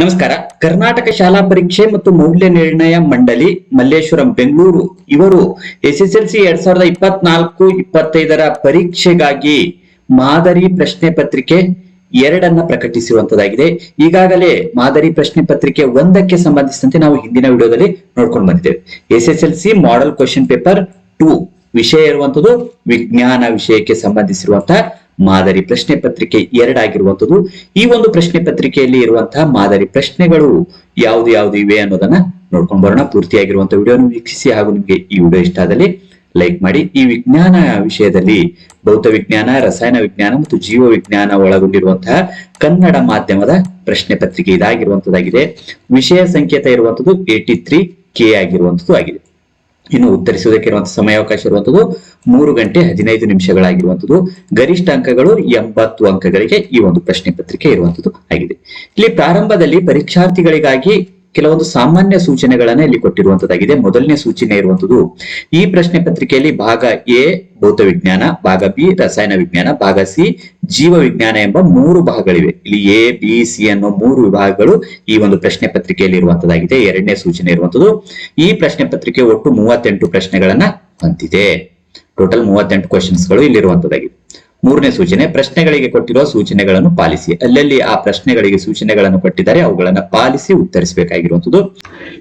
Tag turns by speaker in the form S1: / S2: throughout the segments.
S1: ನಮಸ್ಕಾರ. ಕರ್ನಾಟಕ ಶಾಲಾ ಪರೀಕ್ಷೆ ಮತ್ತು ಮೌಲ್ಯ ನಿರ್ಣಯ ಮಂಡಳಿ, ಮಲ್ಲೇಶ್ವರಂ, ಬೆಂಗಳೂರು. ಇವರು ಎಸ್ಎಸ್ಎಲ್ಸಿ ಎರಡ್ ಸಾವಿರದ ಇಪ್ಪತ್ನಾಲ್ಕು ಇಪ್ಪತ್ತೈದರ ಪರೀಕ್ಷೆಗಾಗಿ ಮಾದರಿ ಪ್ರಶ್ನೆ ಪತ್ರಿಕೆ ಎರಡನ್ನ ಪ್ರಕಟಿಸಿರುವಂತದಾಗಿದೆ. ಈಗಾಗಲೇ ಮಾದರಿ ಪ್ರಶ್ನೆ ಪತ್ರಿಕೆ ಒಂದಕ್ಕೆ ಸಂಬಂಧಿಸಿದಂತೆ ನಾವು ಹಿಂದಿನ ವಿಡಿಯೋದಲ್ಲಿ ನೋಡ್ಕೊಂಡು ಬಂದಿದ್ದೇವೆ. SSLC model question paper two ವಿಷಯ ಇರುವಂತದ್ದು ವಿಜ್ಞಾನ ವಿಷಯಕ್ಕೆ ಸಂಬಂಧಿಸಿರುವಂತಹ ಮಾದರಿ ಪ್ರಶ್ನೆ ಪತ್ರಿಕೆ ಎರಡಾಗಿರುವಂತದ್ದು ಈ ಒಂದು ಪ್ರಶ್ನೆ ಪತ್ರಿಕೆಯಲ್ಲಿ ಇರುವಂತಹ ಮಾದರಿ ಪ್ರಶ್ನೆಗಳು ಯಾವ್ದು ಯಾವ್ದು ಇವೆ ಅನ್ನೋದನ್ನ ನೋಡ್ಕೊಂಡ್ ಬರೋಣ. ಪೂರ್ತಿಯಾಗಿರುವಂತಹ ವಿಡಿಯೋನ ವೀಕ್ಷಿಸಿ ಹಾಗೂ ನಿಮಗೆ ಈ ವಿಡಿಯೋ ಇಷ್ಟ ಆದಲ್ಲಿ ಲೈಕ್ ಮಾಡಿ. ಈ ವಿಜ್ಞಾನ ವಿಷಯದಲ್ಲಿ ಭೌತ ವಿಜ್ಞಾನ, ರಸಾಯನ ವಿಜ್ಞಾನ ಮತ್ತು ಜೀವ ವಿಜ್ಞಾನ ಒಳಗೊಂಡಿರುವಂತಹ ಕನ್ನಡ ಮಾಧ್ಯಮದ ಪ್ರಶ್ನೆ ಪತ್ರಿಕೆ ಇದಾಗಿರುವಂತದ್ದಾಗಿದೆ ವಿಷಯ ಸಂಕೇತ ಇರುವಂತದ್ದು ಏಟಿ ತ್ರೀ ಕೆ ಆಗಿರುವಂತದ್ದು ಆಗಿದೆ. ಇನ್ನು ಉತ್ತರಿಸುವುದಕ್ಕೆ ಇರುವಂತಹ ಸಮಯಾವಕಾಶ ಇರುವಂತದ್ದು ಮೂರು ಗಂಟೆ ಹದಿನೈದು ನಿಮಿಷಗಳಾಗಿರುವಂತದ್ದು. ಗರಿಷ್ಠ ಅಂಕಗಳು ಎಂಬತ್ತು ಅಂಕಗಳಿಗೆ ಈ ಒಂದು ಪ್ರಶ್ನೆ ಪತ್ರಿಕೆ ಇರುವಂತದ್ದು ಆಗಿದೆ. ಇಲ್ಲಿ ಪ್ರಾರಂಭದಲ್ಲಿ ಪರೀಕ್ಷಾರ್ಥಿಗಳಿಗಾಗಿ ಕೆಲವೊಂದು ಸಾಮಾನ್ಯ ಸೂಚನೆಗಳನ್ನ ಇಲ್ಲಿ ಕೊಟ್ಟಿರುವಂತದ್ದಾಗಿದೆ. ಮೊದಲನೇ ಸೂಚನೆ ಇರುವಂತದ್ದು ಈ ಪ್ರಶ್ನೆ ಪತ್ರಿಕೆಯಲ್ಲಿ ಭಾಗ ಎ, ಭೌತ ವಿಜ್ಞಾನ, ಭಾಗ ಬಿ, ರಸಾಯನ ವಿಜ್ಞಾನ, ಭಾಗ ಸಿ, ಜೀವ ವಿಜ್ಞಾನ ಎಂಬ ಮೂರು ಭಾಗಗಳಿವೆ. ಇಲ್ಲಿ ಎ, ಬಿ, ಸಿ ಅನ್ನೋ ಮೂರು ವಿಭಾಗಗಳು ಈ ಒಂದು ಪ್ರಶ್ನೆ ಪತ್ರಿಕೆಯಲ್ಲಿ ಇರುವಂತದ್ದಾಗಿದೆ. ಎರಡನೇ ಸೂಚನೆ ಇರುವಂತದ್ದು ಈ ಪ್ರಶ್ನೆ ಪತ್ರಿಕೆ ಒಟ್ಟು ಮೂವತ್ತೆಂಟು ಪ್ರಶ್ನೆಗಳನ್ನ ಹೊಂದಿದೆ. ಟೋಟಲ್ ಮೂವತ್ತೆಂಟು ಕ್ವಶನ್ಸ್ಗಳು ಇಲ್ಲಿರುವಂತದ್ದಾಗಿದೆ ಮೂರನೇ ಸೂಚನೆ, ಪ್ರಶ್ನೆಗಳಿಗೆ ಕೊಟ್ಟಿರುವ ಸೂಚನೆಗಳನ್ನು ಪಾಲಿಸಿ. ಅಲ್ಲಲ್ಲಿ ಆ ಪ್ರಶ್ನೆಗಳಿಗೆ ಸೂಚನೆಗಳನ್ನು ಕೊಟ್ಟಿದ್ದಾರೆ, ಅವುಗಳನ್ನು ಪಾಲಿಸಿ ಉತ್ತರಿಸಬೇಕಾಗಿರುವಂತದ್ದು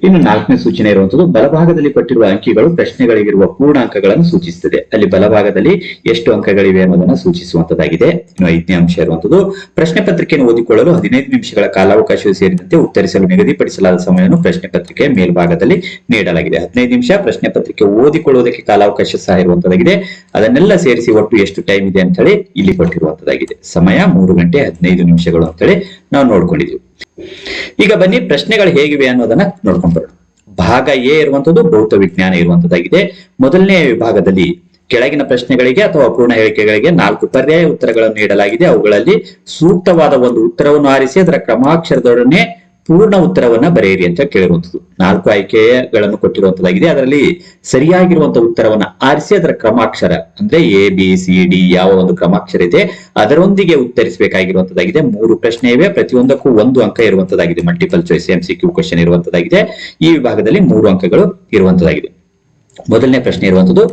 S1: ಇನ್ನು ನಾಲ್ಕನೇ ಸೂಚನೆ ಇರುವಂತದ್ದು ಬಲಭಾಗದಲ್ಲಿ ಕೊಟ್ಟಿರುವ ಅಂಕಿಗಳು ಪ್ರಶ್ನೆಗಳಿಗಿರುವ ಪೂರ್ಣಾಂಕಗಳನ್ನು ಸೂಚಿಸುತ್ತದೆ. ಅಲ್ಲಿ ಬಲಭಾಗದಲ್ಲಿ ಎಷ್ಟು ಅಂಕಗಳಿವೆ ಅನ್ನೋದನ್ನ ಸೂಚಿಸುವಂತದ್ದಾಗಿದೆ ಇನ್ನು ಐದನೇ ಅಂಶ ಇರುವಂತದ್ದು ಪ್ರಶ್ನೆ ಪತ್ರಿಕೆಯನ್ನು ಓದಿಕೊಳ್ಳಲು ಹದಿನೈದು ನಿಮಿಷಗಳ ಕಾಲಾವಕಾಶವು ಸೇರಿದಂತೆ ಉತ್ತರಿಸಲು ನಿಗದಿಪಡಿಸಲಾದ ಸಮಯವನ್ನು ಪ್ರಶ್ನೆ ಪತ್ರಿಕೆಯ ಮೇಲ್ಭಾಗದಲ್ಲಿ ನೀಡಲಾಗಿದೆ. ಹದಿನೈದು ನಿಮಿಷ ಪ್ರಶ್ನೆ ಪತ್ರಿಕೆ ಓದಿಕೊಳ್ಳುವುದಕ್ಕೆ ಕಾಲಾವಕಾಶ ಸಹ ಇರುವಂತದ್ದಾಗಿದೆ ಅದನ್ನೆಲ್ಲ ಸೇರಿಸಿ ಒಟ್ಟು ಎಷ್ಟು ಟೈಮ್ ಇದೆ ಅಂತ ಹೇಳಿ ಇಲ್ಲಿ ಕೊಟ್ಟಿರುವಂತದ್ದಾಗಿದೆ. ಸಮಯ ಮೂರು ಗಂಟೆ ಹದಿನೈದು ನಿಮಿಷಗಳು ಅಂತ ಹೇಳಿ ನಾವು ನೋಡ್ಕೊಂಡಿದ್ವಿ. ಈಗ ಬನ್ನಿ ಪ್ರಶ್ನೆಗಳು ಹೇಗಿವೆ ಅನ್ನೋದನ್ನ ನೋಡ್ಕೊಂಡ್ ಬರೋಣ. ಭಾಗ ಎ ಇರುವಂತದ್ದು ಭೌತ ವಿಜ್ಞಾನ ಇರುವಂತದ್ದಾಗಿದೆ. ಮೊದಲನೇ ವಿಭಾಗದಲ್ಲಿ ಕೆಳಗಿನ ಪ್ರಶ್ನೆಗಳಿಗೆ ಅಥವಾ ಅಪೂರ್ಣ ಹೇಳಿಕೆಗಳಿಗೆ ನಾಲ್ಕು ಪರ್ಯಾಯ ಉತ್ತರಗಳನ್ನು ನೀಡಲಾಗಿದೆ. ಅವುಗಳಲ್ಲಿ ಸೂಕ್ತವಾದ ಒಂದು ಉತ್ತರವನ್ನು ಆರಿಸಿ ಅದರ ಕ್ರಮಾಕ್ಷರದೊಡನೆ ಪೂರ್ಣ ಉತ್ತರವನ್ನ ಬರೆಯಿರಿ ಅಂತ ಕೇಳಿರುವಂತದ್ದು ನಾಲ್ಕು ಆಯ್ಕೆಗಳನ್ನು ಕೊಟ್ಟಿರುವಂತದ್ದಾಗಿದೆ ಅದರಲ್ಲಿ ಸರಿಯಾಗಿರುವಂತಹ ಉತ್ತರವನ್ನ ಆರಿಸಿ, ಅದರ ಕ್ರಮಾಕ್ಷರ, ಅಂದ್ರೆ ಎ ಬಿ ಸಿ ಡಿ ಯಾವ ಒಂದು ಕ್ರಮಾಕ್ಷರ ಇದೆ, ಅದರೊಂದಿಗೆ ಉತ್ತರಿಸಬೇಕಾಗಿರುವಂತದ್ದಾಗಿದೆ ಮೂರು ಪ್ರಶ್ನೆ ಇವೆ. ಪ್ರತಿಯೊಂದಕ್ಕೂ ಒಂದು ಅಂಕ ಇರುವಂತದ್ದಾಗಿದೆ multiple choice M C Q question ಇರುವಂತದ್ದಾಗಿದೆ ಈ ವಿಭಾಗದಲ್ಲಿ ಮೂರು ಅಂಕಗಳು ಇರುವಂತದ್ದಾಗಿದೆ ಮೊದಲನೇ ಪ್ರಶ್ನೆ ಇರುವಂತದ್ದು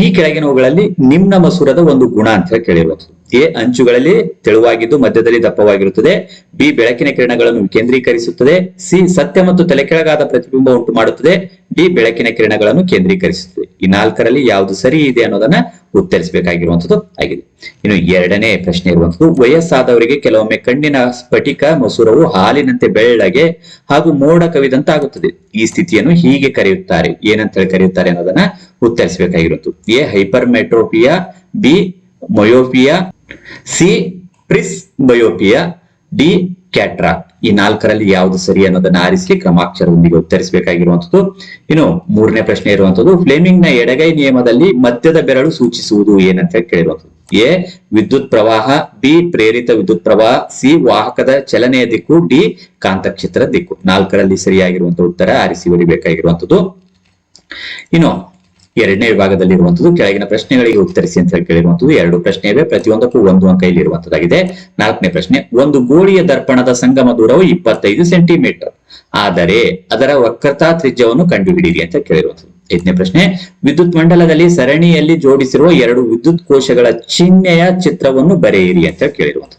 S1: ಈ ಕೆಳಗಿನವುಗಳಲ್ಲಿ ನಿಮ್ನ ಮಸೂರದ ಒಂದು ಗುಣ ಅಂತ ಕೇಳಿರುವಂತದ್ದು ಎ ಅಂಚುಗಳಲ್ಲಿ ತೆಳುವಾಗಿದ್ದು ಮಧ್ಯದಲ್ಲಿ ದಪ್ಪವಾಗಿರುತ್ತದೆ. ಬಿ ಬೆಳಕಿನ ಕಿರಣಗಳನ್ನು ಕೇಂದ್ರೀಕರಿಸುತ್ತದೆ. ಸಿ ಸತ್ಯ ಮತ್ತು ತಲೆಕೆಳಗಾದ ಪ್ರತಿಬಿಂಬ ಉಂಟು ಮಾಡುತ್ತದೆ ಡಿ ಬೆಳಕಿನ ಕಿರಣಗಳನ್ನು ಕೇಂದ್ರೀಕರಿಸುತ್ತದೆ. ಈ ನಾಲ್ಕರಲ್ಲಿ ಯಾವುದು ಸರಿ ಇದೆ ಅನ್ನೋದನ್ನ ಉತ್ತರಿಸಬೇಕಾಗಿರುವಂತದ್ದು ಆಗಿದೆ. ಇನ್ನು ಎರಡನೇ ಪ್ರಶ್ನೆ ಇರುವಂತದ್ದು ವಯಸ್ಸಾದವರಿಗೆ ಕೆಲವೊಮ್ಮೆ ಕಣ್ಣಿನ ಸ್ಫಟಿಕ ಮಸೂರವು ಹಾಲಿನಂತೆ ಬೆಳ್ಳಗೆ ಹಾಗೂ ಮೋಡ ಕವಿದಂತಾಗುತ್ತದೆ. ಈ ಸ್ಥಿತಿಯನ್ನು ಹೀಗೆ ಕರೆಯುತ್ತಾರೆ. ಏನಂತ ಕರೆಯುತ್ತಾರೆ ಅನ್ನೋದನ್ನ ಉತ್ತರಿಸಬೇಕಾಗಿರುವುದು A hypermetropia, B myopia C presbyopia D cataract. ಈ ನಾಲ್ಕರಲ್ಲಿ ಯಾವುದು ಸರಿ ಅನ್ನೋದನ್ನ ಆರಿಸಿ ಕ್ರಮಾಕ್ಷರದೊಂದಿಗೆ ಉತ್ತರಿಸಬೇಕಾಗಿರುವಂತದ್ದು ಇನ್ನು ಮೂರನೇ ಪ್ರಶ್ನೆ ಇರುವಂತದ್ದು ಫ್ಲೇಮಿಂಗ್ನ ಎಡಗೈ ನಿಯಮದಲ್ಲಿ ಮಧ್ಯದ ಬೆರಳು ಸೂಚಿಸುವುದು ಏನಂತ ಕೇಳಿರುವಂತದ್ದು ಎ, ವಿದ್ಯುತ್ ಪ್ರವಾಹ, ಬಿ, ಪ್ರೇರಿತ ವಿದ್ಯುತ್ ಪ್ರವಾಹ, ಸಿ, ವಾಹಕದ ಚಲನೆಯ ದಿಕ್ಕು, ಡಿ ಕಾಂತಕ್ಷೇತ್ರ ದಿಕ್ಕು. ನಾಲ್ಕರಲ್ಲಿ ಸರಿಯಾಗಿರುವಂತಹ ಉತ್ತರ ಆರಿಸಿ ಬರಿಬೇಕಾಗಿರುವಂತದ್ದು ಇನ್ನು ಎರಡನೇ ವಿಭಾಗದಲ್ಲಿ ಇರುವಂತದ್ದು ಕೆಳಗಿನ ಪ್ರಶ್ನೆಗಳಿಗೆ ಉತ್ತರಿಸಿ ಅಂತ ಹೇಳಿ ಕೇಳಿರುವಂತದ್ದು ಎರಡು ಪ್ರಶ್ನೆ ಇವೆ ಪ್ರತಿಯೊಂದಕ್ಕೂ ಒಂದು ಅಂಕ ಇಲ್ಲಿ ನಾಲ್ಕನೇ ಪ್ರಶ್ನೆ, ಒಂದು ಗೋಳಿಯ ದರ್ಪಣದ ಸಂಗಮ ದೂರವು ಇಪ್ಪತ್ತೈದು ಸೆಂಟಿಮೀಟರ್. ಆದರೆ ಅದರ ವಕ್ರತಾ ತ್ರಿಜ್ಯವನ್ನು ಕಂಡುಹಿಡಿಯಿರಿ ಅಂತ ಕೇಳಿರುವಂತದ್ದು ಐದನೇ ಪ್ರಶ್ನೆ, ವಿದ್ಯುತ್ ಮಂಡಲದಲ್ಲಿ ಸರಣಿಯಲ್ಲಿ ಜೋಡಿಸಿರುವ ಎರಡು ವಿದ್ಯುತ್ ಕೋಶಗಳ ಚಿಹ್ನೆಯ ಚಿತ್ರವನ್ನು ಬರೆಯಿರಿ ಅಂತ ಕೇಳಿರುವಂತದ್ದು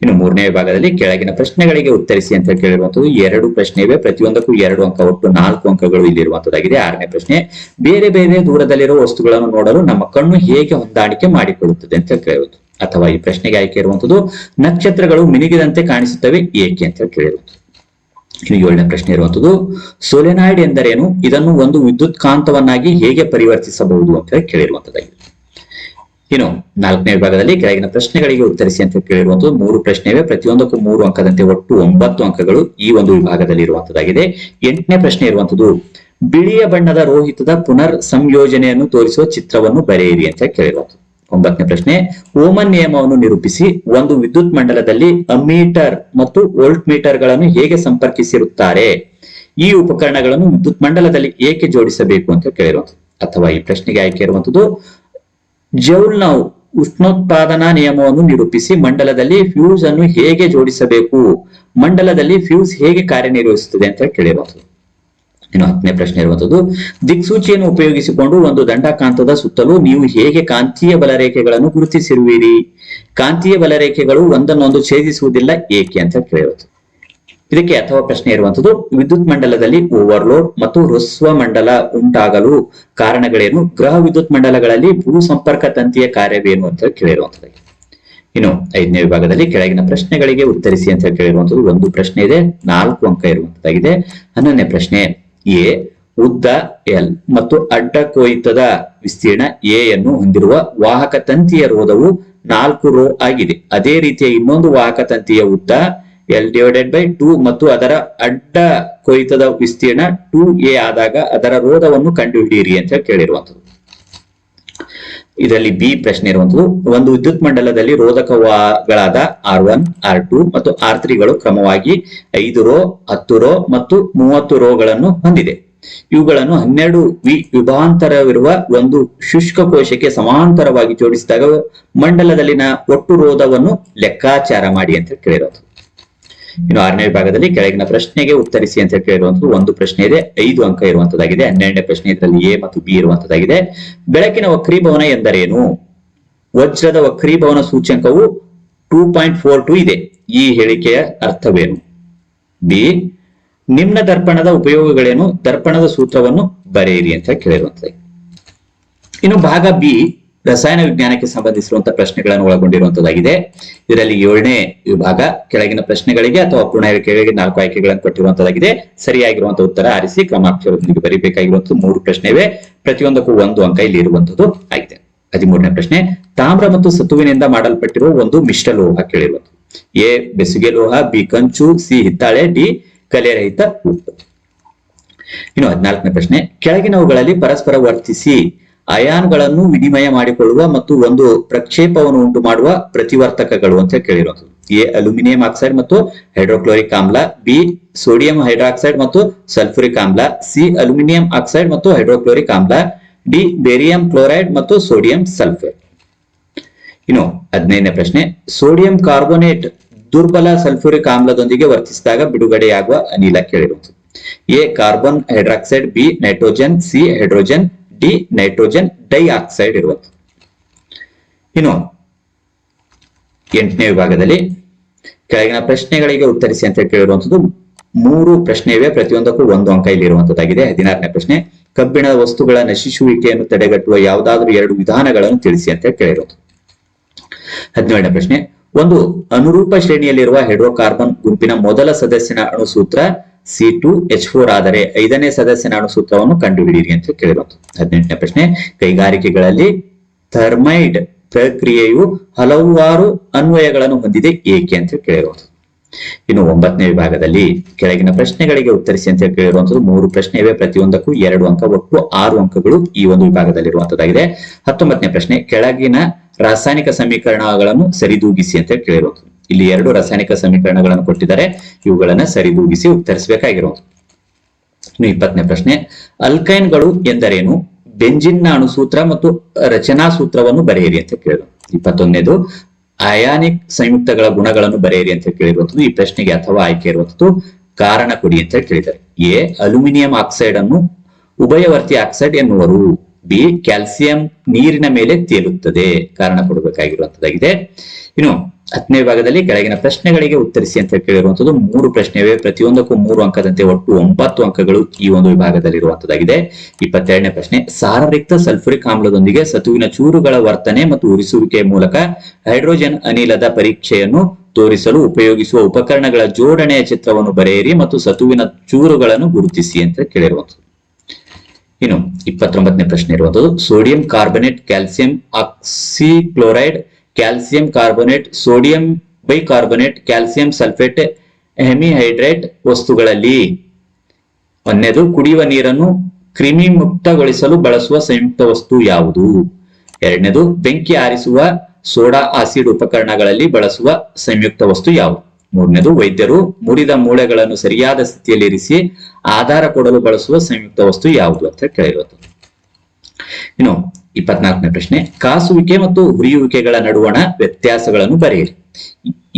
S1: ಇನ್ನು ಮೂರನೇ ವಿಭಾಗದಲ್ಲಿ ಕೆಳಗಿನ ಪ್ರಶ್ನೆಗಳಿಗೆ ಉತ್ತರಿಸಿ ಅಂತ ಕೇಳಿರುವಂತದ್ದು ಎರಡು ಪ್ರಶ್ನೆ ಇವೆ. ಪ್ರತಿಯೊಂದಕ್ಕೂ ಎರಡು ಅಂಕ, ಒಟ್ಟು ನಾಲ್ಕು ಅಂಕಗಳು ಇಲ್ಲಿರುವಂತದ್ದಾಗಿದೆ ಆರನೇ ಪ್ರಶ್ನೆ, ಬೇರೆ ಬೇರೆ ದೂರದಲ್ಲಿರುವ ವಸ್ತುಗಳನ್ನು ನೋಡಲು ನಮ್ಮ ಕಣ್ಣು ಹೇಗೆ ಹೊಂದಾಣಿಕೆ ಮಾಡಿಕೊಳ್ಳುತ್ತದೆ ಅಂತ ಕೇಳಿರುವುದು ಅಥವಾ ಈ ಪ್ರಶ್ನೆಗೆ ಆಯ್ಕೆ ಇರುವಂತದ್ದು ನಕ್ಷತ್ರಗಳು ಮಿನುಗಿದಂತೆ ಕಾಣಿಸುತ್ತವೆ ಏಕೆ ಅಂತ ಕೇಳಿರುವುದು ಇನ್ನು ಏಳನೇ ಪ್ರಶ್ನೆ ಇರುವಂತದ್ದು ಸೋಲೆನಾಯ್ಡ್ ಎಂದರೇನು? ಇದನ್ನು ಒಂದು ವಿದ್ಯುತ್ ಕಾಂತವನ್ನಾಗಿ ಹೇಗೆ ಪರಿವರ್ತಿಸಬಹುದು ಅಂತ ಕೇಳಿರುವಂತದ್ದಾಗಿದೆ ಇನ್ನು ನಾಲ್ಕನೇ ವಿಭಾಗದಲ್ಲಿ ಕೆಳಗಿನ ಪ್ರಶ್ನೆಗಳಿಗೆ ಉತ್ತರಿಸಿ ಅಂತ ಕೇಳಿರುವಂತದ್ದು ಮೂರು ಪ್ರಶ್ನೆ ಇವೆ ಪ್ರತಿಯೊಂದಕ್ಕೂ ಮೂರು ಅಂಕದಂತೆ ಒಟ್ಟು ಒಂಬತ್ತು ಅಂಕಗಳು ಈ ಒಂದು ವಿಭಾಗದಲ್ಲಿ ಇರುವಂತದ್ದಾಗಿದೆ. ಎಂಟನೇ ಪ್ರಶ್ನೆ ಇರುವಂತದ್ದು, ಬಿಳಿಯ ಬಣ್ಣದ ರೋಹಿತದ ಪುನರ್ ಸಂಯೋಜನೆಯನ್ನು ತೋರಿಸುವ ಚಿತ್ರವನ್ನು ಬರೆಯಿರಿ ಅಂತ ಕೇಳಿರುವಂತದ್ದು. ಒಂಬತ್ತನೇ ಪ್ರಶ್ನೆ, ಓಮನ್ ನಿಯಮವನ್ನು ನಿರೂಪಿಸಿ ಒಂದು ವಿದ್ಯುತ್ ಮಂಡಲದಲ್ಲಿ ಅಮೀಟರ್ ಮತ್ತು ವೋಲ್ಟ್ ಮೀಟರ್ಗಳನ್ನು ಹೇಗೆ ಸಂಪರ್ಕಿಸಿರುತ್ತಾರೆ? ಈ ಉಪಕರಣಗಳನ್ನು ವಿದ್ಯುತ್ ಮಂಡಲದಲ್ಲಿ ಏಕೆ ಜೋಡಿಸಬೇಕು ಅಂತ ಕೇಳಿರುವಂತದ್ದು. ಅಥವಾ ಈ ಪ್ರಶ್ನೆಗೆ ಆಯ್ಕೆ ಇರುವಂತದ್ದು ಜೌಲ್ನ ಉಷ್ಣೋತ್ಪಾದನಾ ನಿಯಮವನ್ನು ನಿರೂಪಿಸಿ ಮಂಡಲದಲ್ಲಿ ಫ್ಯೂಸ್ ಅನ್ನು ಹೇಗೆ ಜೋಡಿಸಬೇಕು, ಮಂಡಲದಲ್ಲಿ ಫ್ಯೂಸ್ ಹೇಗೆ ಕಾರ್ಯನಿರ್ವಹಿಸುತ್ತದೆ ಅಂತ ಕೇಳಿರಬಹುದು ಇನ್ನು ಹತ್ತನೇ ಪ್ರಶ್ನೆ ಇರುವಂತದ್ದು, ದಿಕ್ಸೂಚಿಯನ್ನು ಉಪಯೋಗಿಸಿಕೊಂಡು ಒಂದು ದಂಡಕಾಂತದ ಸುತ್ತಲೂ ನೀವು ಹೇಗೆ ಕಾಂತೀಯ ಬಲರೇಖೆಗಳನ್ನು ಗುರುತಿಸಿರುವಿರಿ? ಕಾಂತೀಯ ಬಲರೇಖೆಗಳು ಒಂದನ್ನೊಂದು ಛೇದಿಸುವುದಿಲ್ಲ ಏಕೆ ಅಂತ ಕೇಳಿರುವುದು ಇದಕ್ಕೆ ಅಥವಾ ಪ್ರಶ್ನೆ ಇರುವಂತದ್ದು, ವಿದ್ಯುತ್ ಮಂಡಲದಲ್ಲಿ ಓವರ್ಲೋಡ್ ಮತ್ತು ಹೃಸ್ವ ಮಂಡಲ ಉಂಟಾಗಲು ಕಾರಣಗಳೇನು? ಗ್ರಹ ವಿದ್ಯುತ್ ಮಂಡಲಗಳಲ್ಲಿ ಭೂ ಸಂಪರ್ಕ ತಂತಿಯ ಕಾರ್ಯವೇನು ಅಂತ ಕೇಳಿರುವಂತದ್ದು. ಇನ್ನು ಐದನೇ ವಿಭಾಗದಲ್ಲಿ ಕೆಳಗಿನ ಪ್ರಶ್ನೆಗಳಿಗೆ ಉತ್ತರಿಸಿ ಅಂತ ಕೇಳಿರುವಂತದ್ದು ಒಂದು ಪ್ರಶ್ನೆ ಇದೆ, ನಾಲ್ಕು ಅಂಕ ಇರುವಂತದ್ದಾಗಿದೆ. ಹನ್ನೊಂದನೇ ಪ್ರಶ್ನೆ, ಎ, ಉದ್ದ ಎಲ್ ಮತ್ತು ಅಡ್ಡ ಕೋಯಿತದ ವಿಸ್ತೀರ್ಣ ಎ ಅನ್ನು ಹೊಂದಿರುವ ವಾಹಕ ತಂತಿಯ ರೋಧವು ನಾಲ್ಕು ರೋ ಆಗಿದೆ. ಅದೇ ರೀತಿಯ ಇನ್ನೊಂದು ವಾಹಕ ತಂತಿಯ ಉದ್ದ ಎಲ್ ಡಿವೈಡೆಡ್ ಬೈ ಟೂ ಮತ್ತು ಅದರ ಅಡ್ಡ ಕೊಯ್ತದ ವಿಸ್ತೀರ್ಣ ಟೂ ಎ ಆದಾಗ ಅದರ ರೋಧವನ್ನು ಕಂಡುಹಿಡಿಯಿರಿ ಅಂತ ಕೇಳಿರುವಂತದ್ದು ಇದರಲ್ಲಿ ಬಿ ಪ್ರಶ್ನೆ ಇರುವಂತದ್ದು ಒಂದು ವಿದ್ಯುತ್ ಮಂಡಲದಲ್ಲಿ ರೋಧಕಗಳಾದ ಆರ್ ಒನ್ ಆರ್ ಟು ಮತ್ತು ಆರ್ ತ್ರೀಗಳು ಕ್ರಮವಾಗಿ ಐದು ರೋ, ಹತ್ತು ರೋ ಮತ್ತು ಮೂವತ್ತು ರೋಗಳನ್ನು ಹೊಂದಿದೆ. ಇವುಗಳನ್ನು ಹನ್ನೆರಡು ವಿ ವಿಭಾಂತರವಿರುವ ಒಂದು ಶುಷ್ಕ ಕೋಶಕ್ಕೆ ಸಮಾಂತರವಾಗಿ ಜೋಡಿಸಿದಾಗ ಮಂಡಲದಲ್ಲಿನ ಒಟ್ಟು ರೋಧವನ್ನು ಲೆಕ್ಕಾಚಾರ ಮಾಡಿ ಅಂತ ಕೇಳಿರೋದು ಇನ್ನು ಆರನೇ ವಿಭಾಗದಲ್ಲಿ ಕೆಳಗಿನ ಪ್ರಶ್ನೆಗೆ ಉತ್ತರಿಸಿ ಅಂತ ಕೇಳಿರುವಂತದ್ದು ಒಂದು ಪ್ರಶ್ನೆ ಇದೆ, ಐದು ಅಂಕ ಇರುವಂತದ್ದಾಗಿದೆ, ಹನ್ನೆರಡನೇ ಪ್ರಶ್ನೆ ಇದರಲ್ಲಿ ಎ ಮತ್ತು ಬಿ ಇರುವಂತದ್ದಾಗಿದೆ. ಬೆಳಕಿನ ವಕ್ರೀಭವನ ಎಂದರೇನು? ವಜ್ರದ ವಕ್ರೀಭವನ ಸೂಚ್ಯಂಕವು ಟೂ ಪಾಯಿಂಟ್ ಫೋರ್ ಟು ಇದೆ. ಈ ಹೇಳಿಕೆಯ ಅರ್ಥವೇನು? ಬಿ, ನಿಮ್ನ ದರ್ಪಣದ ಉಪಯೋಗಗಳೇನು? ದರ್ಪಣದ ಸೂತ್ರವನ್ನು ಬರೆಯಿರಿ ಅಂತ ಕೇಳಿರುವಂತದ್ದು. ಇನ್ನು ಭಾಗ ಬಿ ರಸಾಯನ ವಿಜ್ಞಾನಕ್ಕೆ ಸಂಬಂಧಿಸಿರುವಂತಹ ಪ್ರಶ್ನೆಗಳನ್ನು ಒಳಗೊಂಡಿರುವಂತದ್ದಾಗಿದೆ ಇದರಲ್ಲಿ ಏಳನೇ ವಿಭಾಗ, ಕೆಳಗಿನ ಪ್ರಶ್ನೆಗಳಿಗೆ ಅಥವಾ ಪೂರ್ಣಾವಳಿಕೆಗಳಿಗೆ ನಾಲ್ಕು ಆಯ್ಕೆಗಳನ್ನು ಕೊಟ್ಟಿರುವಂತದ್ದಾಗಿದೆ ಸರಿಯಾಗಿರುವಂತಹ ಉತ್ತರ ಆರಿಸಿ, ಕ್ರಮಾಕ್ಷರದೊಂದಿಗೆ ಬರೀಬೇಕಾಗಿರುವಂತಹ ಮೂರು ಪ್ರಶ್ನೆ ಇವೆ ಪ್ರತಿಯೊಂದಕ್ಕೂ ಒಂದು ಅಂಕ ಇಲ್ಲಿ ಇರುವಂತದ್ದು ಆಗಿದೆ. ಹದಿಮೂರನೇ ಪ್ರಶ್ನೆ, ತಾಮ್ರ ಮತ್ತು ಸತುವಿನಿಂದ ಮಾಡಲ್ಪಟ್ಟಿರುವ ಒಂದು ಮಿಶ್ರ ಲೋಹ ಕೇಳಿರುವುದು ಎ, ಬೆಸುಗೆ ಲೋಹ, ಬಿ, ಕಂಚು, ಸಿ, ಹಿತ್ತಾಳೆ, ಡಿ, ಕಲೆರಹಿತ ಉಪ್ಪು. ಇನ್ನು ಹದಿನಾಲ್ಕನೇ ಪ್ರಶ್ನೆ, ಕೆಳಗಿನವುಗಳಲ್ಲಿ ಪರಸ್ಪರ ವರ್ತಿಸಿ ಅಯಾನ್ಗಳನ್ನು ವಿನಿಮಯ ಮಾಡಿಕೊಳ್ಳುವ ಮತ್ತು ಒಂದು ಪ್ರಕ್ಷೇಪವನ್ನು ಉಂಟು ಮಾಡುವ ಪ್ರತಿವರ್ತಕಗಳು ಅಂತ ಕೇಳಿರೋದು. ಎ ಅಲ್ಯೂಮಿನಿಯಂ ಆಕ್ಸೈಡ್ ಮತ್ತು ಹೈಡ್ರೋಕ್ಲೋರಿಕ್ ಆಮ್ಲ, ಬಿ ಸೋಡಿಯಂ ಹೈಡ್ರಾಕ್ಸೈಡ್ ಮತ್ತು ಸಲ್ಫ್ಯೂರಿಕ್ ಆಮ್ಲ, ಸಿ ಅಲ್ಯೂಮಿನಿಯಂ ಆಕ್ಸೈಡ್ ಮತ್ತು ಹೈಡ್ರೋಕ್ಲೋರಿಕ್ ಆಮ್ಲ, ಡಿ ಬೇರಿಯಂ ಕ್ಲೋರೈಡ್ ಮತ್ತು ಸೋಡಿಯಂ ಸಲ್ಫೇಟ್. ಇನ್ನು ಹದಿನೈದನೇ ಪ್ರಶ್ನೆ, ಸೋಡಿಯಂ ಕಾರ್ಬೋನೇಟ್ ದುರ್ಬಲ ಸಲ್ಫ್ಯೂರಿಕ್ ಆಮ್ಲದೊಂದಿಗೆ ವರ್ತಿಸಿದಾಗ ಬಿಡುಗಡೆಯಾಗುವ ಅನಿಲ ಕೇಳಿರುವುದು A carbon hydroxide, B nitrogen, C hydrogen D nitrogen dioxide ಇರುವುದು ಇನ್ನು ಎಂಟನೇ ವಿಭಾಗದಲ್ಲಿ ಕೆಳಗಿನ ಪ್ರಶ್ನೆಗಳಿಗೆ ಉತ್ತರಿಸಿ ಅಂತ ಕೇಳಿರುವಂತದ್ದು ಮೂರು ಪ್ರಶ್ನೆ ಇವೆ, ಪ್ರತಿಯೊಂದಕ್ಕೂ ಒಂದು ಅಂಕ ಇಲ್ಲಿ ಇರುವಂತದ್ದಾಗಿದೆ ಹದಿನಾರನೇ ಪ್ರಶ್ನೆ, ಕಬ್ಬಿಣದ ವಸ್ತುಗಳ ನಶಿಸುವಿಕೆಯನ್ನು ತಡೆಗಟ್ಟುವ ಯಾವುದಾದ್ರೂ ಎರಡು ವಿಧಾನಗಳನ್ನು ತಿಳಿಸಿ ಅಂತ ಕೇಳಿರೋದು ಹದಿನೇಳನೇ ಪ್ರಶ್ನೆ, ಒಂದು ಅನುರೂಪ ಶ್ರೇಣಿಯಲ್ಲಿರುವ ಹೈಡ್ರೋಕಾರ್ಬನ್ ಗುಂಪಿನ ಮೊದಲ ಸದಸ್ಯನ ಅಣುಸೂತ್ರ ಸಿ ಟು ಎಚ್ ಫೋರ್ ಆದರೆ ಐದನೇ ಸದಸ್ಯನ ಅಣುಸೂತ್ರವನ್ನು ಕಂಡುಹಿಡಿಯಿರಿ ಅಂತ ಕೇಳಿರೋದು ಹದಿನೆಂಟನೇ ಪ್ರಶ್ನೆ, ಕೈಗಾರಿಕೆಗಳಲ್ಲಿ ಥರ್ಮೈಡ್ ಪ್ರಕ್ರಿಯೆಯು ಹಲವಾರು ಅನ್ವಯಗಳನ್ನು ಹೊಂದಿದೆ, ಏಕೆ ಅಂತ ಕೇಳಿರೋದು ಇನ್ನು ಒಂಬತ್ತನೇ ವಿಭಾಗದಲ್ಲಿ ಕೆಳಗಿನ ಪ್ರಶ್ನೆಗಳಿಗೆ ಉತ್ತರಿಸಿ ಅಂತ ಕೇಳಿರುವಂತದ್ದು ಮೂರು ಪ್ರಶ್ನೆ ಇವೆ ಪ್ರತಿಯೊಂದಕ್ಕೂ ಎರಡು ಅಂಕ, ಒಟ್ಟು ಆರು ಅಂಕಗಳು ಈ ಒಂದು ವಿಭಾಗದಲ್ಲಿ ಇರುವಂತದ್ದಾಗಿದೆ ಹತ್ತೊಂಬತ್ತನೇ ಪ್ರಶ್ನೆ, ಕೆಳಗಿನ ರಾಸಾಯನಿಕ ಸಮೀಕರಣಗಳನ್ನು ಸರಿದೂಗಿಸಿ ಅಂತ ಕೇಳಿರುವಂತದ್ದು ಇಲ್ಲಿ ಎರಡು ರಾಸಾಯನಿಕ ಸಮೀಕರಣಗಳನ್ನು ಕೊಟ್ಟಿದ್ದಾರೆ. ಇವುಗಳನ್ನ ಸರಿದೂಗಿಸಿ ಉತ್ತರಿಸಬೇಕಾಗಿರುವುದು ಇನ್ನು ಇಪ್ಪತ್ತನೇ ಪ್ರಶ್ನೆ. ಅಲ್ಕೈನ್ಗಳು ಎಂದರೇನು? ಬೆಂಜಿನ್ನ ಅಣುಸೂತ್ರ ಮತ್ತು ರಚನಾ ಸೂತ್ರವನ್ನು ಬರೆಯಿರಿ ಅಂತ ಕೇಳಿದ್ರು. ಇಪ್ಪತ್ತೊಂದನೇದು, ಅಯಾನಿಕ್ ಸಂಯುಕ್ತಗಳ ಗುಣಗಳನ್ನು ಬರೆಯಿರಿ ಅಂತ ಕೇಳಿರುವಂತದ್ದು ಈ ಪ್ರಶ್ನೆಗೆ ಅಥವಾ ಆಯ್ಕೆ ಇರುವಂಥದ್ದು ಕಾರಣ ಕೊಡಿ ಅಂತ ಕೇಳಿದ್ದಾರೆ. ಎ, ಅಲ್ಯೂಮಿನಿಯಂ ಆಕ್ಸೈಡ್ ಅನ್ನು ಉಭಯವರ್ತಿ ಆಕ್ಸೈಡ್ ಎನ್ನುವರು. ಬಿ, ಕ್ಯಾಲ್ಸಿಯಂ ನೀರಿನ ಮೇಲೆ ತೇಲುತ್ತದೆ. ಕಾರಣ ಕೊಡಬೇಕಾಗಿರುವಂತದ್ದಾಗಿದೆ ಇನ್ನು ಹತ್ತನೇ ವಿಭಾಗದಲ್ಲಿ ಕೆಳಗಿನ ಪ್ರಶ್ನೆಗಳಿಗೆ ಉತ್ತರಿಸಿ ಅಂತ ಕೇಳಿರುವಂತದ್ದು ಮೂರು ಪ್ರಶ್ನೆವೇ. ಪ್ರತಿಯೊಂದಕ್ಕೂ ಮೂರು ಅಂಕದಂತೆ ಒಟ್ಟು ಒಂಬತ್ತು ಅಂಕಗಳು ಈ ಒಂದು ವಿಭಾಗದಲ್ಲಿರುವಂತದ್ದಾಗಿದೆ ಇಪ್ಪತ್ತೆರಡನೇ ಪ್ರಶ್ನೆ, ಸಾರರಿಕ್ತ ಸಲ್ಫ್ಯೂರಿಕ್ ಆಮ್ಲದೊಂದಿಗೆ ಸತುವಿನ ಚೂರುಗಳ ವರ್ತನೆ ಮತ್ತು ಉರಿಸುವಿಕೆ ಮೂಲಕ ಹೈಡ್ರೋಜನ್ ಅನಿಲದ ಪರೀಕ್ಷೆಯನ್ನು ತೋರಿಸಲು ಉಪಯೋಗಿಸುವ ಉಪಕರಣಗಳ ಜೋಡಣೆಯ ಚಿತ್ರವನ್ನು ಬರೆಯಿರಿ ಮತ್ತು ಸತುವಿನ ಚೂರುಗಳನ್ನು ಗುರುತಿಸಿ ಅಂತ ಕೇಳಿರುವಂತದ್ದು ಇನ್ನು ಇಪ್ಪತ್ತೊಂಬತ್ತನೇ ಪ್ರಶ್ನೆ ಇರುವಂತದ್ದು sodium carbonate calcium oxychloride calcium carbonate, sodium bicarbonate, calcium sulphate hemihydrate ವಸ್ತುಗಳಲ್ಲಿ. ಒಂದನೇದು, ಕುಡಿಯುವ ನೀರನ್ನು ಕ್ರಿಮಿ ಮುಕ್ತಗೊಳಿಸಲು ಬಳಸುವ ಸಂಯುಕ್ತ ವಸ್ತು ಯಾವುದು? ಎರಡನೇದು, ಬೆಂಕಿ ಆರಿಸುವ ಸೋಡಾ ಆಸಿಡ್ ಉಪಕರಣಗಳಲ್ಲಿ ಬಳಸುವ ಸಂಯುಕ್ತ ವಸ್ತು ಯಾವುದು? ಮೂರನೇದು, ವೈದ್ಯರು ಮುರಿದ ಮೂಳೆಗಳನ್ನು ಸರಿಯಾದ ಸ್ಥಿತಿಯಲ್ಲಿ ಇರಿಸಿ ಆಧಾರ ಕೊಡಲು ಬಳಸುವ ಸಂಯುಕ್ತ ವಸ್ತು ಯಾವುದು ಅಂತ ಕೇಳಿರೋದು. ಇನ್ನು ಇಪ್ಪತ್ನಾಲ್ಕನೇ ಪ್ರಶ್ನೆ, ಕಾಸುವಿಕೆ ಮತ್ತು ಹುರಿಯುವಿಕೆಗಳ ನಡುವಣ ವ್ಯತ್ಯಾಸಗಳನ್ನು ಬರೆಯಿರಿ.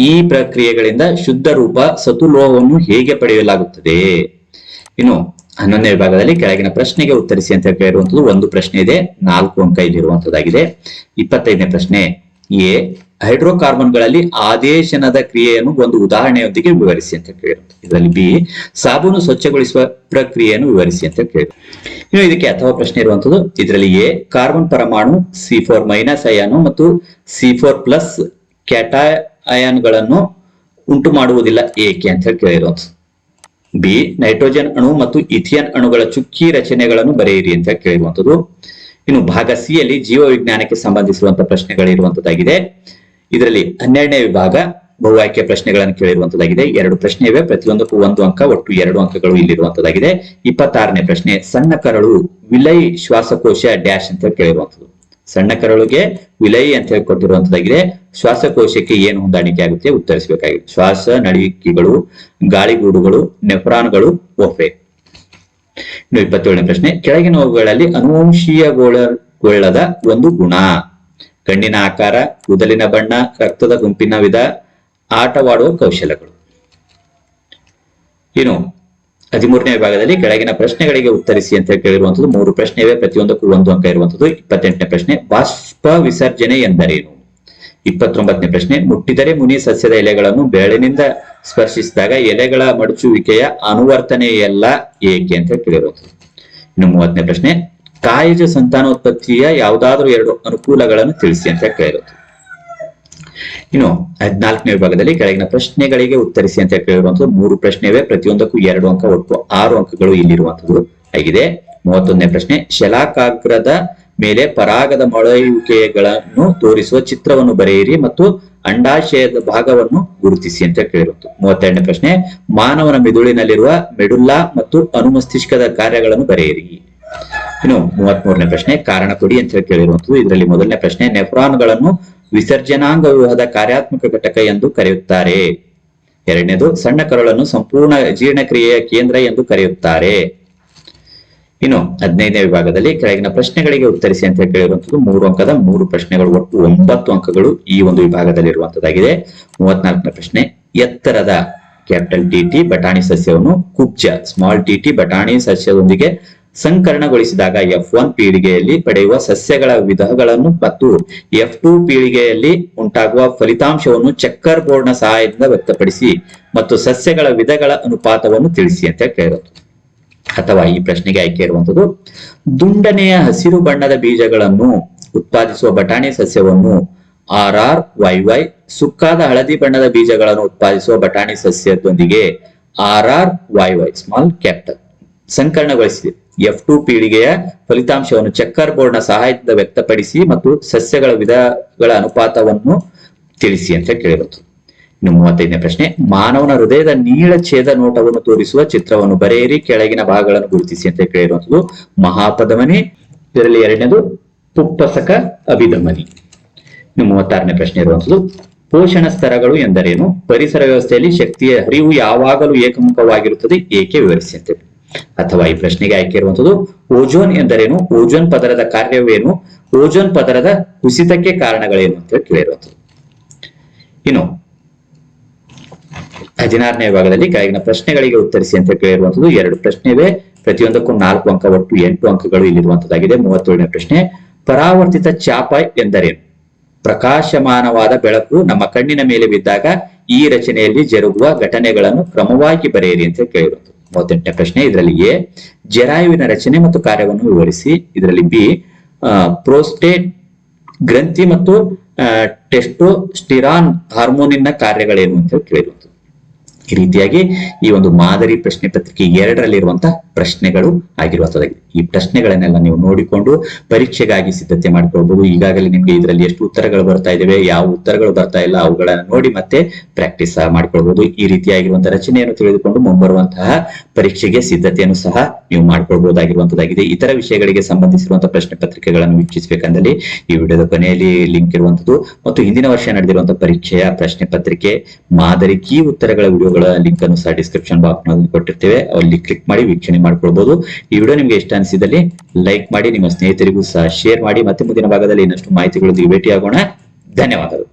S1: ಈ ಪ್ರಕ್ರಿಯೆಗಳಿಂದ ಶುದ್ಧ ರೂಪ ಸತುಲೋಹವನ್ನು ಹೇಗೆ ಪಡೆಯಲಾಗುತ್ತದೆ? ಇನ್ನು ಹನ್ನೊಂದನೇ ವಿಭಾಗದಲ್ಲಿ ಕೆಳಗಿನ ಪ್ರಶ್ನೆಗೆ ಉತ್ತರಿಸಿ ಅಂತ ಕೇಳಿರುವಂತದ್ದು ಒಂದು ಪ್ರಶ್ನೆ ಇದೆ, ನಾಲ್ಕು ಅಂಕ ಇಲ್ಲಿರುವಂತದ್ದಾಗಿದೆ ಇಪ್ಪತ್ತೈದನೇ ಪ್ರಶ್ನೆ, ಎ ಹೈಡ್ರೋಕಾರ್ಬನ್ಗಳಲ್ಲಿ ಆದೇಶನದ ಕ್ರಿಯೆಯನ್ನು ಒಂದು ಉದಾಹರಣೆಯೊಂದಿಗೆ ವಿವರಿಸಿ ಅಂತ ಕೇಳಿರುತ್ತೆ. ಇದರಲ್ಲಿ ಬಿ, ಸಾಬೂನು ಸ್ವಚ್ಛಗೊಳಿಸುವ ಪ್ರಕ್ರಿಯೆಯನ್ನು ವಿವರಿಸಿ ಅಂತ ಕೇಳಿ ಇನ್ನು ಇದಕ್ಕೆ ಅಥವಾ ಪ್ರಶ್ನೆ ಇರುವಂತದ್ದು, ಇದರಲ್ಲಿ ಎ, ಕಾರ್ಬನ್ ಪರಮಾಣು, ಸಿ ಫೋರ್ ಮೈನಸ್ ಅಯಾನು ಮತ್ತು ಸಿ ಫೋರ್ ಪ್ಲಸ್ಗಳನ್ನು ಉಂಟು ಮಾಡುವುದಿಲ್ಲ ಏಕೆ ಅಂತ ಹೇಳಿ ಕೇಳಿರುವಂತ ಬಿ, ನೈಟ್ರೋಜನ್ ಅಣು ಮತ್ತು ಇಥಿಯನ್ ಅಣುಗಳ ಚುಕ್ಕಿ ರಚನೆಗಳನ್ನು ಬರೆಯಿರಿ ಅಂತ ಕೇಳಿರುವಂತದ್ದು. ಇನ್ನು ಭಾಗ ಸಿಯಲ್ಲಿ ಜೀವ ವಿಜ್ಞಾನಕ್ಕೆ ಸಂಬಂಧಿಸಿರುವಂತಹ ಪ್ರಶ್ನೆಗಳಿರುವಂತದ್ದಾಗಿದೆ. ಇದರಲ್ಲಿ ಹನ್ನೆರಡನೇ ವಿಭಾಗ ಬಹು ಆಯ್ಕೆ ಪ್ರಶ್ನೆಗಳನ್ನು ಕೇಳಿರುವಂತದಾಗಿದೆ. ಎರಡು ಪ್ರಶ್ನೆ ಇವೆ ಪ್ರತಿಯೊಂದಕ್ಕೂ ಒಂದು ಅಂಕ, ಒಟ್ಟು ಎರಡು ಅಂಕಗಳು ಇಲ್ಲಿರುವಂತದಾಗಿದೆ. ಇಪ್ಪತ್ತಾರನೇ ಪ್ರಶ್ನೆ, ಸಣ್ಣ ಕರಳು ವಿಲೈ ಶ್ವಾಸಕೋಶ ಡ್ಯಾಶ್ ಅಂತ ಕೇಳಿರುವಂತದ್ದು. ಸಣ್ಣ ಕರಳುಗೆ ವಿಲೈ ಅಂತ ಹೇಳಿ ಕೊಟ್ಟಿರುವಂತದಾಗಿದೆ ಶ್ವಾಸಕೋಶಕ್ಕೆ ಏನು ಹೊಂದಾಣಿಕೆ ಆಗುತ್ತೆ? ಉತ್ತರಿಸಬೇಕಾಗಿದೆ. ಶ್ವಾಸ ನಡುವಿಕೆಗಳು ಗಾಳಿಗೂಡುಗಳು, ನೆಫ್ರಾನ್ಗಳು, ಒಫೆ. ಇನ್ನು ಇಪ್ಪತ್ತೇಳನೇ ಪ್ರಶ್ನೆ ಕೆಳಗಿನವುಗಳಲ್ಲಿ ಗೊಳ್ಳದ ಒಂದು ಗುಣ. ಕಣ್ಣಿನ ಆಕಾರ, ಕೂದಲಿನ ಬಣ್ಣ, ರಕ್ತದ ಗುಂಪಿನ ವಿಧ, ಆಟವಾಡುವ ಕೌಶಲಗಳು. ಇನ್ನು ಹದಿಮೂರನೇ ವಿಭಾಗದಲ್ಲಿ ಕೆಳಗಿನ ಪ್ರಶ್ನೆಗಳಿಗೆ ಉತ್ತರಿಸಿ ಅಂತ ಕೇಳಿರುವಂತದ್ದು ಮೂರು ಪ್ರಶ್ನೆ ಇವೆ ಪ್ರತಿಯೊಂದಕ್ಕೂ ಒಂದು ಅಂಕ ಇರುವಂತದ್ದು ಇಪ್ಪತ್ತೆಂಟನೇ ಪ್ರಶ್ನೆ ಬಾಷ್ಪ ವಿಸರ್ಜನೆ ಎಂದರೇನು? ಇಪ್ಪತ್ತೊಂಬತ್ತನೇ ಪ್ರಶ್ನೆ, ಮುಟ್ಟಿದರೆ ಮುನಿ ಸಸ್ಯದ ಎಲೆಗಳನ್ನು ಬೆರಳಿನಿಂದ ಸ್ಪರ್ಶಿಸಿದಾಗ ಎಲೆಗಳ ಮಡಚುವಿಕೆಯ ಅನುವರ್ತನೆಯಲ್ಲ ಏಕೆ ಅಂತ ಕೇಳಿರುವಂತದ್ದು ಇನ್ನು ಮೂವತ್ತನೇ ಪ್ರಶ್ನೆ ಕಾಯಜ ಸಂತಾನೋತ್ಪತ್ತಿಯ ಯಾವುದಾದ್ರೂ ಎರಡು ಅನುಕೂಲಗಳನ್ನು ತಿಳಿಸಿ ಅಂತ ಕೇಳಿರೋದು ಇನ್ನು ಹದಿನಾಲ್ಕನೇ ವಿಭಾಗದಲ್ಲಿ ಕೆಳಗಿನ ಪ್ರಶ್ನೆಗಳಿಗೆ ಉತ್ತರಿಸಿ ಅಂತ ಕೇಳಿರುವಂತದ್ದು ಮೂರು ಪ್ರಶ್ನೆ ಇವೆ ಪ್ರತಿಯೊಂದಕ್ಕೂ ಎರಡು ಅಂಕ, ಒಟ್ಟು ಆರು ಅಂಕಗಳು ಇಲ್ಲಿರುವಂತದ್ದು ಆಗಿದೆ. ಮೂವತ್ತೊಂದನೇ ಪ್ರಶ್ನೆ, ಶಲಾಕಾಗ್ರದ ಮೇಲೆ ಪರಾಗದ ಮೊಳೆಯುವಿಕೆಗಳನ್ನು ತೋರಿಸುವ ಚಿತ್ರವನ್ನು ಬರೆಯಿರಿ ಮತ್ತು ಅಂಡಾಶಯದ ಭಾಗವನ್ನು ಗುರುತಿಸಿ ಅಂತ ಕೇಳಿರುವುದು ಮೂವತ್ತೆರಡನೇ ಪ್ರಶ್ನೆ, ಮಾನವನ ಮೆದುಳಿನಲ್ಲಿರುವ ಮೆಡುಲ್ಲಾ ಮತ್ತು ಅನುಮಸ್ತಿಷ್ಕದ ಕಾರ್ಯಗಳನ್ನು ಬರೆಯಿರಿ. ಇನ್ನು ಮೂವತ್ಮೂರನೇ ಪ್ರಶ್ನೆ, ಕಾರಣ ಕೊಡಿ ಅಂತ ಹೇಳಿ ಕೇಳಿರುವಂತದ್ದು ಇದರಲ್ಲಿ ಮೊದಲನೇ ಪ್ರಶ್ನೆ ನೆಫ್ರಾನ್ಗಳನ್ನು ವಿಸರ್ಜನಾಂಗ ವ್ಯೂಹದ ಕಾರ್ಯಾತ್ಮಕ ಘಟಕ ಎಂದು ಕರೆಯುತ್ತಾರೆ. ಎರಡನೇದು, ಸಣ್ಣ ಕರುಳನ್ನು ಸಂಪೂರ್ಣ ಜೀರ್ಣಕ್ರಿಯೆಯ ಕೇಂದ್ರ ಎಂದು ಕರೆಯುತ್ತಾರೆ. ಇನ್ನು ಹದಿನೈದನೇ ವಿಭಾಗದಲ್ಲಿ ಕೆಳಗಿನ ಪ್ರಶ್ನೆಗಳಿಗೆ ಉತ್ತರಿಸಿ ಅಂತ ಕೇಳಿರುವಂತದ್ದು ಮೂರು ಅಂಕದ ಮೂರು ಪ್ರಶ್ನೆಗಳು ಒಟ್ಟು ಒಂಬತ್ತು ಅಂಕಗಳು ಈ ಒಂದು ವಿಭಾಗದಲ್ಲಿ ಇರುವಂತದ್ದಾಗಿದೆ ಮೂವತ್ನಾಲ್ಕನೇ ಪ್ರಶ್ನೆ, ಎತ್ತರದ ಕ್ಯಾಪಿಟಲ್ ಟಿ ಟಿ ಬಟಾಣಿ ಸಸ್ಯವನ್ನು ಕುಬ್ಜ, ಸ್ಮಾಲ್ ಟಿ ಟಿ ಬಟಾಣಿ ಸಸ್ಯದೊಂದಿಗೆ ಸಂಕರಣಗೊಳಿಸಿದಾಗ ಎಫ್ ಒನ್ ಪೀಳಿಗೆಯಲ್ಲಿ ಪಡೆಯುವ ಸಸ್ಯಗಳ ವಿಧಗಳನ್ನು ಮತ್ತು ಎಫ್ ಟು ಪೀಳಿಗೆಯಲ್ಲಿ ಉಂಟಾಗುವ ಫಲಿತಾಂಶವನ್ನು ಚೆಕ್ಕರ್ ಬೋರ್ಡ್ನ ಸಹಾಯದಿಂದ ವ್ಯಕ್ತಪಡಿಸಿ ಮತ್ತು ಸಸ್ಯಗಳ ವಿಧಗಳ ಅನುಪಾತವನ್ನು ತಿಳಿಸಿ ಅಂತ ಕೇಳಿರೋದು ಅಥವಾ ಈ ಪ್ರಶ್ನೆಗೆ ಆಯ್ಕೆ ಇರುವಂತದ್ದು, ದುಂಡನೆಯ ಹಸಿರು ಬಣ್ಣದ ಬೀಜಗಳನ್ನು ಉತ್ಪಾದಿಸುವ ಬಟಾಣಿ ಸಸ್ಯವನ್ನು ಆರ್ ಆರ್ ವೈ ವೈ ಸುಕ್ಕಾದ ಹಳದಿ ಬಣ್ಣದ ಬೀಜಗಳನ್ನು ಉತ್ಪಾದಿಸುವ ಬಟಾಣಿ ಸಸ್ಯದೊಂದಿಗೆ R R Y Y small capital ಸಂಕಲನಗೊಳಿಸಿದೆ F two ಪೀಳಿಗೆಯ ಫಲಿತಾಂಶವನ್ನು ಚೆಕ್ಕರ್ ಬೋರ್ಡ್ನ ಸಹಾಯದಿಂದ ವ್ಯಕ್ತಪಡಿಸಿ ಮತ್ತು ಸಸ್ಯಗಳ ವಿಧಗಳ ಅನುಪಾತವನ್ನು ತಿಳಿಸಿ ಅಂತ ಕೇಳಿರುತ್ತದೆ ಇನ್ನು ಮೂವತ್ತೈದನೇ ಪ್ರಶ್ನೆ, ಮಾನವನ ಹೃದಯದ ನೀಳ ಛೇದ ನೋಟವನ್ನು ತೋರಿಸುವ ಚಿತ್ರವನ್ನು ಬರೆಯಿರಿ, ಕೆಳಗಿನ ಭಾಗಗಳನ್ನು ಗುರುತಿಸಿ ಅಂತ ಕೇಳಿರುವಂಥದ್ದು, ಮಹಾಪಧಮನಿ, ಇದರಲ್ಲಿ ಎರಡನೇದು ಪುಪ್ಪಸಕ ಅಭಿಧಮನಿ. ಇನ್ನು ಮೂವತ್ತಾರನೇ ಪ್ರಶ್ನೆ ಇರುವಂಥದ್ದು, ಪೋಷಣ ಸ್ತರಗಳು ಎಂದರೇನು? ಪರಿಸರ ವ್ಯವಸ್ಥೆಯಲ್ಲಿ ಶಕ್ತಿಯ ಹರಿವು ಯಾವಾಗಲೂ ಏಕಮುಖವಾಗಿರುತ್ತದೆ, ಏಕೆ ವಿವರಿಸಿ ಅಂತ ಅಥವಾ ಈ ಪ್ರಶ್ನೆಗೆ ಆಯ್ಕೆ ಇರುವಂತದ್ದು ಓಜೋನ್ ಎಂದರೇನು? ಓಜೋನ್ ಪದರದ ಕಾರ್ಯವೇನು? ಓಜೋನ್ ಪದರದ ಕುಸಿತಕ್ಕೆ ಕಾರಣಗಳೇನು ಅಂತ ಕೇಳಿರುವಂತದ್ದು ಇನ್ನು ಹದಿನಾರನೇ ವಿಭಾಗದಲ್ಲಿ ಕೆಳಗಿನ ಪ್ರಶ್ನೆಗಳಿಗೆ ಉತ್ತರಿಸಿ ಅಂತ ಕೇಳಿರುವಂತದ್ದು ಎರಡು ಪ್ರಶ್ನೆ ಇವೆ ಪ್ರತಿಯೊಂದಕ್ಕೂ ನಾಲ್ಕು ಅಂಕ ಒಟ್ಟು ಎಂಟು ಅಂಕಗಳು ಇಲ್ಲಿರುವಂತದ್ದಾಗಿದೆ ಮೂವತ್ತೇಳನೇ ಪ್ರಶ್ನೆ, ಪರಾವರ್ತಿತ ಚಾಪ ಎಂದರೇನು? ಪ್ರಕಾಶಮಾನವಾದ ಬೆಳಕು ನಮ್ಮ ಕಣ್ಣಿನ ಮೇಲೆ ಬಿದ್ದಾಗ ಈ ರಚನೆಯಲ್ಲಿ ಜರುಗುವ ಘಟನೆಗಳನ್ನು ಕ್ರಮವಾಗಿ ಬರೆಯಿರಿ ಅಂತ ಕೇಳಿರುವುದು ಮೂವತ್ತೆಂಟನೇ ಪ್ರಶ್ನೆ. ಇದರಲ್ಲಿ ಎ ಜರಾಯುವಿನ ರಚನೆ ಮತ್ತು ಕಾರ್ಯವನ್ನು ವಿವರಿಸಿ. ಇದರಲ್ಲಿ ಬಿ ಪ್ರೋಸ್ಟೇಟ್ ಗ್ರಂಥಿ ಮತ್ತು ಟೆಸ್ಟೋಸ್ಟಿರಾನ್ ಹಾರ್ಮೋನಿನ ಕಾರ್ಯಗಳೇನು ಅಂತ ಕೇಳಿರುವುದು ಈ ರೀತಿಯಾಗಿ ಈ ಒಂದು ಮಾದರಿ ಪ್ರಶ್ನೆ ಪತ್ರಿಕೆ ಎರಡರಲ್ಲಿರುವಂತಹ ಪ್ರಶ್ನೆಗಳು ಆಗಿರುವಂತದ್ದಾಗಿದೆ ಈ ಪ್ರಶ್ನೆಗಳನ್ನೆಲ್ಲ ನೀವು ನೋಡಿಕೊಂಡು ಪರೀಕ್ಷೆಗಾಗಿ ಸಿದ್ಧತೆ ಮಾಡ್ಕೊಳ್ಬಹುದು. ಈಗಾಗಲೇ ನಿಮ್ಗೆ ಇದರಲ್ಲಿ ಎಷ್ಟು ಉತ್ತರಗಳು ಬರ್ತಾ ಇದಾವೆ, ಯಾವ ಉತ್ತರಗಳು ಬರ್ತಾ ಇಲ್ಲ ಅವುಗಳನ್ನ ನೋಡಿ ಮತ್ತೆ ಪ್ರಾಕ್ಟೀಸ್ ಮಾಡ್ಕೊಳ್ಬಹುದು. ಈ ರೀತಿಯಾಗಿರುವಂತಹ ರಚನೆಯನ್ನು ತಿಳಿದುಕೊಂಡು ಮುಂಬರುವಂತಹ ಪರೀಕ್ಷೆಗೆ ಸಿದ್ಧತೆಯನ್ನು ಸಹ ನೀವು ಮಾಡ್ಕೊಳ್ಬಹುದಾಗಿರುವಂತದ್ದಾಗಿದೆ ಇತರ ವಿಷಯಗಳಿಗೆ ಸಂಬಂಧಿಸಿರುವಂತಹ ಪ್ರಶ್ನೆ ಪತ್ರಿಕೆಗಳನ್ನು ವೀಕ್ಷಿಸಬೇಕಂದಲ್ಲಿ ಈ ವಿಡಿಯೋದ ಕೊನೆಯಲ್ಲಿ ಲಿಂಕ್ ಇರುವಂತದ್ದು. ಮತ್ತು ಹಿಂದಿನ ವರ್ಷ ನಡೆದಿರುವಂತಹ ಪರೀಕ್ಷೆಯ ಪ್ರಶ್ನೆ ಪತ್ರಿಕೆ ಮಾದರಿ ಕೀ ಉತ್ತರಗಳ ವಿಡಿಯೋಗಳ ಲಿಂಕ್ ಅನ್ನು ಸಹ ಡಿಸ್ಕ್ರಿಪ್ಷನ್ ಬಾಕ್ಸ್ನಲ್ಲಿ ಕೊಟ್ಟಿರ್ತೇವೆ. ಅಲ್ಲಿ ಕ್ಲಿಕ್ ಮಾಡಿ ವೀಕ್ಷಣೆ ಮಾಡ್ಕೊಳ್ಬಹುದು ಈ ವಿಡಿಯೋ ನಿಮ್ಗೆ ಇಷ್ಟ ಅನಿಸಿದಲ್ಲಿ ಲೈಕ್ ಮಾಡಿ, ನಿಮ್ಮ ಸ್ನೇಹಿತರಿಗೂ ಸಹ ಶೇರ್ ಮಾಡಿ. ಮತ್ತೆ ಮುಂದಿನ ಭಾಗದಲ್ಲಿ ಇನ್ನಷ್ಟು ಮಾಹಿತಿಗಳೊಂದಿಗೆ ಭೇಟಿಯಾಗೋಣ. ಧನ್ಯವಾದಗಳು.